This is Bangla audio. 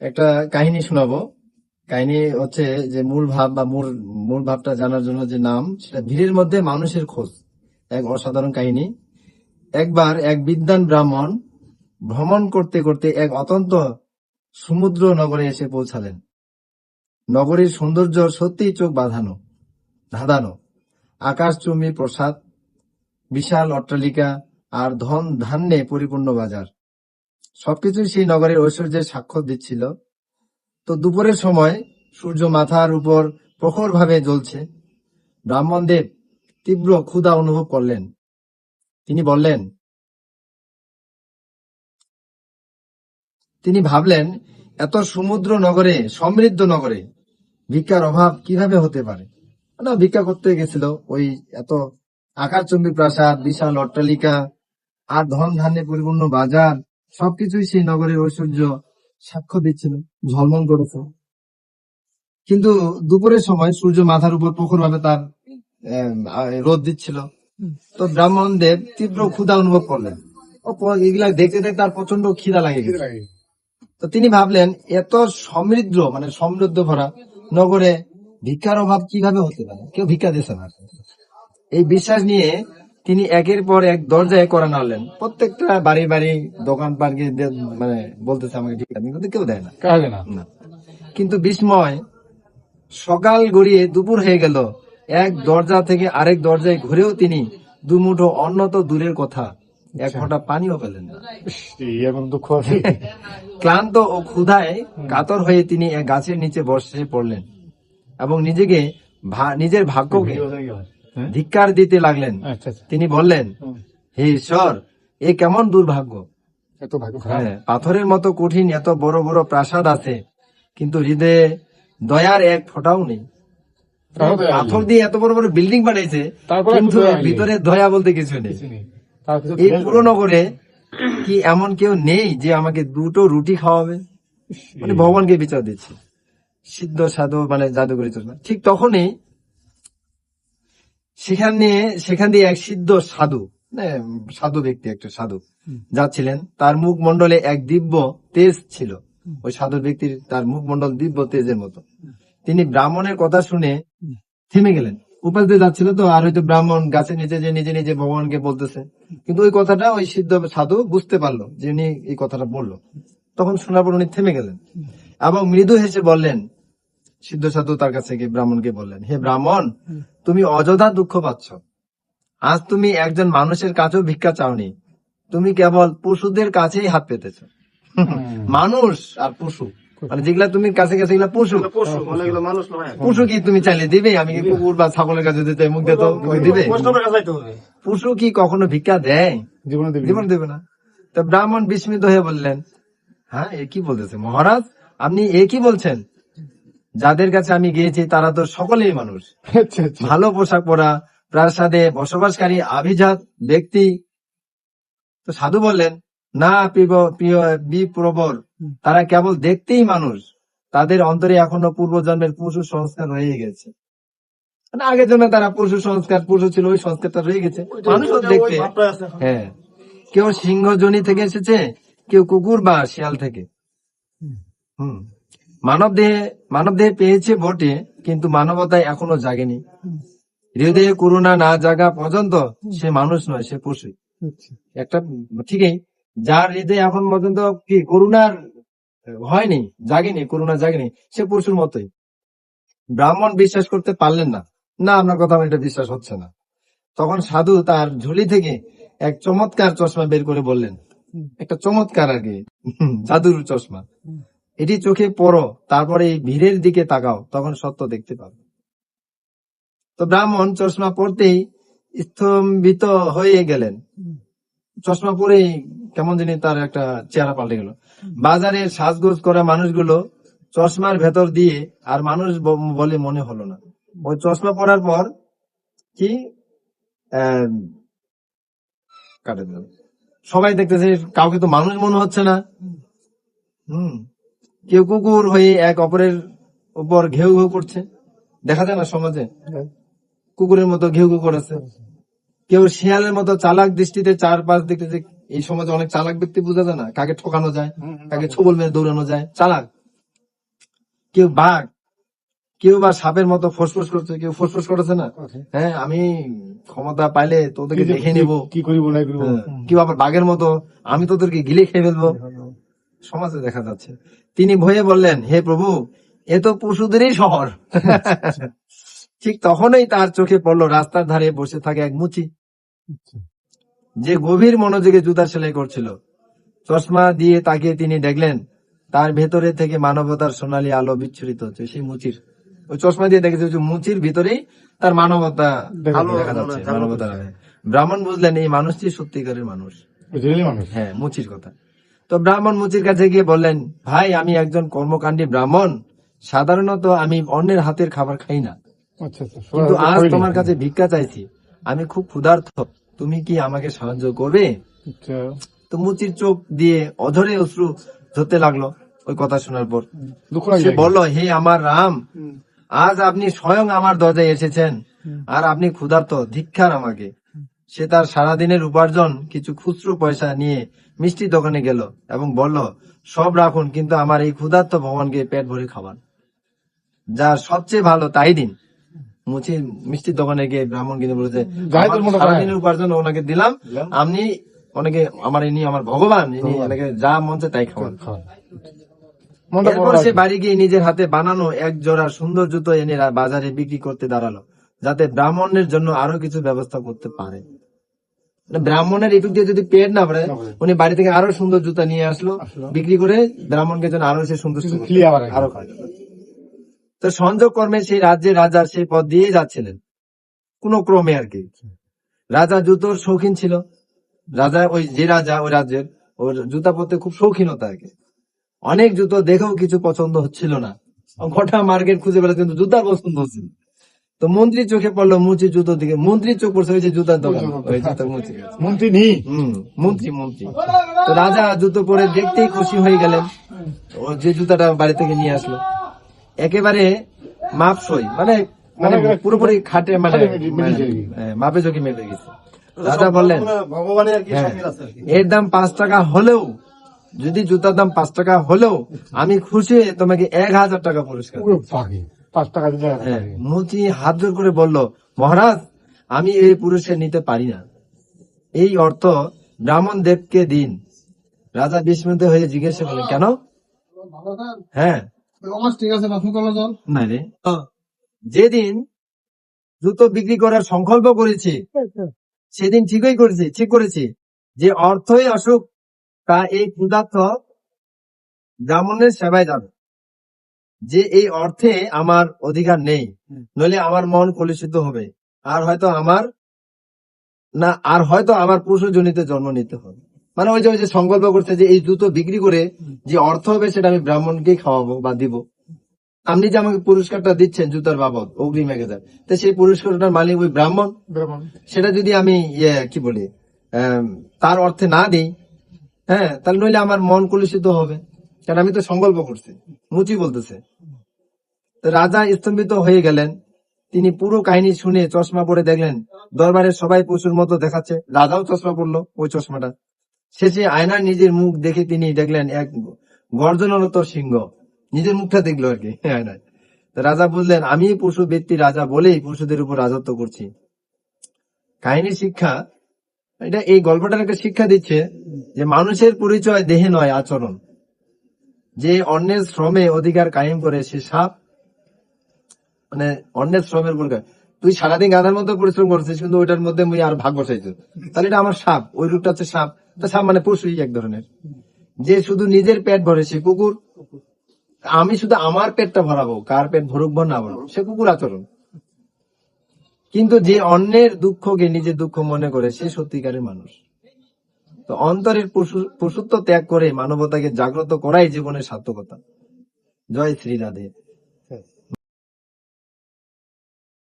একটা কাহিনী শোনাবো। কাহিনী হচ্ছে যে মূল ভাব বা মূল মূল ভাবটা জানার জন্য যে নাম, সেটা ভিড়ের মধ্যে মানুষের খোঁজ। এক অসাধারণ কাহিনী। একবার এক বিদ্যান ব্রাহ্মণ ভ্রমণ করতে করতে এক অত্যন্ত সমুদ্র নগরে এসে পৌঁছালেন। নগরীর সৌন্দর্য সত্যিই চোখ বাঁধানো, ধাঁধানো। আকাশচুম্বী প্রসাদ, বিশাল অট্টালিকা আর ধন ধান্যে পরিপূর্ণ বাজার। সবকিছুই সেই নগরের ঐশ্বর্যের সাক্ষ্য দিচ্ছিল। তো দুপুরের সময় সূর্য মাথার উপর প্রখর ভাবে জ্বলছে। ব্রাহ্মণদেব তীব্র ক্ষুধা অনুভব করলেন। তিনি বললেন, তিনি ভাবলেন, এত সমুদ্র নগরে, সমৃদ্ধ নগরে ভিক্ষার অভাব কীভাবে হতে পারে? না, ভিক্ষা করতে গেছিল ওই এত আকাশচম্বী প্রাসাদ, বিশাল অট্টালিকা আর ধন ধান্যে পরিপূর্ণ বাজার। সবকিছুই সেই নগরের ঐশ্বর্য সাক্ষ্য দিচ্ছিল ঝলমল করেছে। কিন্তু দুপুরের সময় সূর্য মাথার উপর প্রখর ভাবে তার রোদ দিচ্ছিল। তো ব্রাহ্মণ দেব তীব্র ক্ষুধা অনুভব করলেন। এগুলা দেখতে দেখতে তার প্রচণ্ড খিদা লাগে। তো তিনি ভাবলেন এত সমৃদ্ধ মানে সমৃদ্ধ ভরা নগরে ভিক্ষার অভাব কীভাবে হতে পারে? কেউ ভিক্ষা দিচ্ছে না। এই বিশ্বাস নিয়ে তিনি একের পর এক দরজায় করা নাড়লেন। প্রত্যেকটা বাড়ি বাড়ি দোকান পার্কে মানে বলতেছে আমাকে ভিক্ষা দিন কিন্তু কেউ দেয় না। কিন্তু বিস্ময় সকাল গড়িয়ে দুপুর হয়ে গেল। এক দরজা থেকে আরেক দরজায় ঘুরেও তিনি দুমুঠো অন্ন তো দূরের কথা। এক ফোঁটা পানিও পেলেন না। দুঃখ ক্লান্ত ও ক্ষুধায় কাতর হয়ে তিনি এক গাছের নিচে বসে পড়লেন এবং নিজেকে ভা- নিজের ভাগ্যকে? ধিক্কার দিতে লাগলেন। আচ্ছা আচ্ছা। তিনি বললেন। হে ঈশ্বর এ কেমন দুর্ভাগ্য? হ্যাঁ, পাথরের মতো কঠিন এত বড় বড় প্রাসাদ আছে কিন্তু হৃদয়ে দয়ার এক ফোঁটাও নেই। পাথর দিয়ে এত বড় বড় বিল্ডিং বানাইছে তারপরে কিন্তু ভিতরে দয়া বলতে কিছু নেই। এই পুরো নগরে কি এমন কেউ নেই যে আমাকে দুটো রুটি খাওয়াবে? মানে ভগবানকে বিচার দিচ্ছে। সিদ্ধ সাধু মানে জাদুকরি চশমা। ঠিক তখনই সেখানে সেখান দিয়ে এক সিদ্ধ সাধু মানে সাধু ব্যক্তি একটা সাধু যাচ্ছিলেন। তার মুখ মন্ডলে এক দিব্য তেজ ছিল। ওই সাধু ব্যক্তির তার মুখ মন্ডল দিব্য তেজের মতো। তিনি ব্রাহ্মণের কথা শুনে থেমে গেলেন। উপাস দিয়ে যাচ্ছিল তো আর হয়তো ব্রাহ্মণ গাছে নিচে যে নিজে নিজে ভগবানকে বলতেছে। কিন্তু ওই কথাটা ওই সিদ্ধ সাধু বুঝতে পারল যে উনি এই কথাটা বলল। তখন শোনার পর উনি থেমে গেলেন। এবং মৃদু হেসে বললেন সিদ্ধ সাধু তার কাছে গিয়ে ব্রাহ্মণকে বললেন হে ব্রাহ্মণ তুমি অযথা দুঃখ পাচ্ছ। আজ তুমি একজন মানুষের কাছেও ভিক্ষা চাওনি। তুমি কেবল পশুদের কাছেই হাত পেতেছ। মানুষ আর পশু। মানে যেগুলা তুমি কাছে কাছে এগুলা পশু। পশু মানে মানুষ নয়। পশু কি তুমি চাইলে দিবে? আমি কি কুকুর বা ছাগলের কাছে দিতে মুখ দিতে দিবে? পশু কি কখনো ভিক্ষা দেয়? জীবন দেবে না। তো ব্রাহ্মণ বিস্মিত হয়ে বললেন হ্যাঁ এ কি বলতেছে? মহারাজ আপনি এ কি বলছেন? যাদের কাছে আমি গিয়েছি তারা তো সকলেই মানুষ। আচ্ছা আচ্ছা। ভালো পোশাক পরা প্রাসাদে বসবাসকারী আভিজাত ব্যক্তি। তো সাধু বললেন না বিপ্রবর তারা কেবল দেখতেই মানুষ। তাদের অন্তরে এখনও পূর্বজন্মের পশু সংস্কার রয়ে গেছে। মানে আগের জন্য তারা পশু সংস্কার পশু ছিল ওই সংস্কারটা রয়ে গেছে। মানুষ দেখতে। হ্যাঁ। কেউ সিংহ জনি থেকে এসেছে কেউ কুকুর বা শিয়াল থেকে। হুম। মানব দেহে মানব দেহে পেয়েছে বটে কিন্তু মানবতায় এখনও জাগেনি। হৃদয়ে করুণা না জাগা পর্যন্ত সে মানুষ নয় সে পশু। আচ্ছা। একটা ঠিকই যার হৃদয়ে এখন পর্যন্ত কি করুণার হয়নি জাগেনি করুণা জাগেনি সে পশুর মতোই। ব্রাহ্মণ বিশ্বাস করতে পারলেন না। না আপনার কথা আমার এটা বিশ্বাস হচ্ছে না। তখন সাধু তার ঝুলি থেকে এক চমৎকার চশমা বের করে বললেন। একটা চমৎকার আর কি জাদুর চশমা। এটি চোখে পড়ো, তারপরে এই ভিড়ের দিকে তাকাও, তখন সত্য দেখতে পাবে। তো ব্রাহ্মণ চশমা পড়তেই স্তম্ভিত হয়ে গেলেন। চশমা পরেই কেমন জানি তার একটা চেহারা পাল্টে গেল। বাজারে সাজগোজ করা মানুষগুলো চশমার ভেতর দিয়ে, আর মানুষ বলে মনে হলো না। ওই চশমা পরার পর কি। সবাই দেখতেছে, কাউকে তো মানুষ মনে হচ্ছে না। হুম। কেউ কুকুর হয়ে এক অপরের উপর ঘেউ ঘেউ করছে। দেখা যায় না সমাজে? কুকুরের মতো ঘেউ ঘেউ করেছে কেউ শিয়ালের মতো চালাক দৃষ্টিতে চারপাশ দেখতেছে। এই সমাজে অনেক চালাক ব্যক্তি বোঝা যায় না। কাকে ঠকানো যায় কাকে ছবল মেরে দৌড়ানো যায়। চালাক। কেউ বাঘ। কেউ বা সাপের মতো ফোসফোস করছে। কেউ ফোসফোস করেছে না? হ্যাঁ আমি ক্ষমতা পাইলে তোদেরকে দেখে নেব। কি করিব না হ্যাঁ, কেউ আবার বাঘের মতো আমি তোদেরকে গিলে খেয়ে ফেলব। সমাজে দেখা যাচ্ছে। তিনি ভয়ে বললেন হে প্রভু এ তো পশুদেরই শহর। ঠিক তখনই তার চোখে পড়ল রাস্তার ধারে বসে থাকে এক মুচি। যে গভীর মনোযোগে জুতা সেলাই করছিল। চশমা দিয়ে তাকিয়ে তিনি দেখলেন তার ভেতরে থেকে মানবতার সোনালী আলো বিচ্ছুরিত হচ্ছে সেই মুচির। ওই চশমা দিয়ে দেখেছে যে মুচির ভিতরেই তার মানবতা আলো দেখা যাচ্ছে মানবতা ব্রাহ্মণ বুঝলেন এই মানুষটি সত্যিকারের মানুষ? হ্যাঁ মুচির কথা। তো ব্রাহ্মণ মুচির কাছে গিয়ে বললেন ভাই আমি একজন কর্মকাণ্ডী ব্রাহ্মণ। সাধারণত আমি অন্যের হাতের খাবার খাই না। আচ্ছা আচ্ছা কিন্তু আজ তোমার কাছে ভিক্ষা চাইছি। আমি খুব ক্ষুধার্ত। তুমি কি আমাকে সাহায্য করবে? আচ্ছা। তো মুচির চোখ দিয়ে অধরে অশ্রু ধরতে লাগল ওই কথা শোনার পর। সে বলল হে আমার রাম আজ আপনি স্বয়ং আমার দরজায় এসেছেন। আর আপনি ক্ষুধার্ত ধিক্ষার আমাকে। সে তার সারাদিনের উপার্জন কিছু খুচরো পয়সা নিয়ে মিষ্টি দোকানে গেল এবং বলল সব রাখুন কিন্তু আমার এই ক্ষুধার্ত ভগবানকে পেট ভরে খাবার যা সবচেয়ে ভালো তাই দিন। মুচি মিষ্টির দোকানে গিয়ে ব্রাহ্মণ কিনে বলেছে সারাদিনের উপার্জন ওনাকে দিলাম। আপনি অনেকে আমার ইনি আমার ভগবান ইনি এনাকে যা মন চায় তাই খাওয়ান। এরপর সে বাড়ি গিয়ে নিজের হাতে বানানো এক জোড়া সুন্দর জুতো এনে বাজারে বিক্রি করতে দাঁড়াল যাতে ব্রাহ্মণের জন্য আরও কিছু ব্যবস্থা করতে পারে। ব্রাহ্মণের এটুক দিয়ে যদি পেট না ভরে উনি বাড়ি থেকে আরও সুন্দর জুতা নিয়ে আসলো বিক্রি করে ব্রাহ্মণকে যেন আরও সে সুন্দর আরও তো সংযোগ কর্মে সেই রাজ্যের রাজার সেই পথ দিয়ে যাচ্ছিলেন। কোন ক্রমে আর কি। রাজা জুতোর শৌখিন ছিল। রাজা ওই যে রাজা ওই রাজ্যের ওর জুতা পরতে খুব শৌখিনতা আর কি। অনেক জুতো দেখেও কিছু পছন্দ হচ্ছিল না। গোটা মার্কেট খুঁজে পেলে কিন্তু জুতা পছন্দ হচ্ছিল তো মন্ত্রী চোখে পড়ল মুচি জুতো দিকে। মন্ত্রী চোখ পড়ছে ওই যে জুতার দোকান। ওই জুতো মুচি। মন্ত্রী নি? মন্ত্রী মন্ত্রী। তো রাজা জুতো পরে দেখতেই খুশি হয়ে গেলেন। ও যে জুতাটা বাড়ি থেকে নিয়ে আসলো। একেবারে মাপসই মানে মানে পুরোপুরি খাটে মানে গেছে। হ্যাঁ, মাপে চোখে মেপে গেছে রাজা বললেন ভগবানের আর কি হ্যাঁ, এর দাম পাঁচ টাকা হলেও যদি জুতার দাম পাঁচ টাকা হলেও আমি খুশি তোমাকে এক হাজার টাকা পুরস্কার পাঁচ টাকা আর হ্যাঁ, হাত জোর করে বলল মহারাজ আমি এই পুরস্কার নিতে পারি না। এই অর্থ ব্রাহ্মণ দেবকে দিন। রাজা বিস্মিত হয়ে জিজ্ঞাসা করলেন কেন? হ্যাঁ। যেদিন জুতো বিক্রি করার সংকল্প করেছি সেদিন ঠিকই করেছি ঠিক করেছি। যে অর্থই অসুখ তা এই ক্ষুধার্থ ব্রাহ্মণের সেবায় যাবে। যে এই অর্থে আমার অধিকার নেই নইলে আমার মন কলুষিত হবে। আর হয়তো আমার না আর হয়তো আমার পুরুষজনিতে জন্ম নিতে হবে। মানে ওই যে ওই যে সংকল্প করছে যে এই জুতো বিক্রি করে যে অর্থ হবে সেটা আমি ব্রাহ্মণকেই খাওয়াবো বা দিব। আপনি যে আমাকে পুরস্কারটা দিচ্ছেন জুতার বাবদ অগ্রিম এক হাজার তো সেই পুরস্কারটার মালিক ওই ব্রাহ্মণ। সেটা যদি আমি ইয়ে কি বলি তার অর্থে না দিই হ্যাঁ তাহলে নইলে আমার মন কলুষিত হবে। কারণ আমি তো সংকল্প করছি। মুচি বলতেছে। রাজা স্তম্ভিত হয়ে গেলেন। তিনি পুরো কাহিনী শুনে চশমা পরে দেখলেন, দরবারে সবাই পশুর মতো দেখাচ্ছে। রাজাও চশমা পরলো ওই চশমাটা। শেষে আয়নার নিজের মুখ দেখে তিনি দেখলেন এক গর্জনরত সিংহ। নিজের মুখটা দেখল আর কি আয়নায়। রাজা বুঝলেন আমি পশু ব্যক্তি রাজা বলেই পশুদের উপর রাজত্ব করছি। কাহিনী শিক্ষা, এটা এই গল্পটার একটা শিক্ষা দিচ্ছে যে মানুষের পরিচয় দেহে নয়, আচরণ। যে অন্যের শ্রমে অধিকার কায়েম করে সে সাপ মানে অন্যের শ্রমের উপর তুই সারাদিন গাধার মতো পরিশ্রম করছিস, কিন্তু ওইটার মধ্যে মুই আর ভাগ বসাইছো তাহলে এটা আমার সাপ, ওই রূপটা হচ্ছে সাপ। তা সাপ মানে পশুই এক ধরনের। যে শুধু নিজের পেট ভরে, সে কুকুর। আমি শুধু আমার পেটটা ভরাবো, কার পেট ভরুক ভর না ভরুক, সে কুকুর আচরণ। কিন্তু যে অন্যের দুঃখকে নিজের দুঃখ মনে করে, সে সত্যিকারের মানুষ। তো অন্তরের পশু- পশুত্ব ত্যাগ করে মানবতাকে জাগ্রত করাই জীবনের সার্থকতা। জয় শ্রী রাধে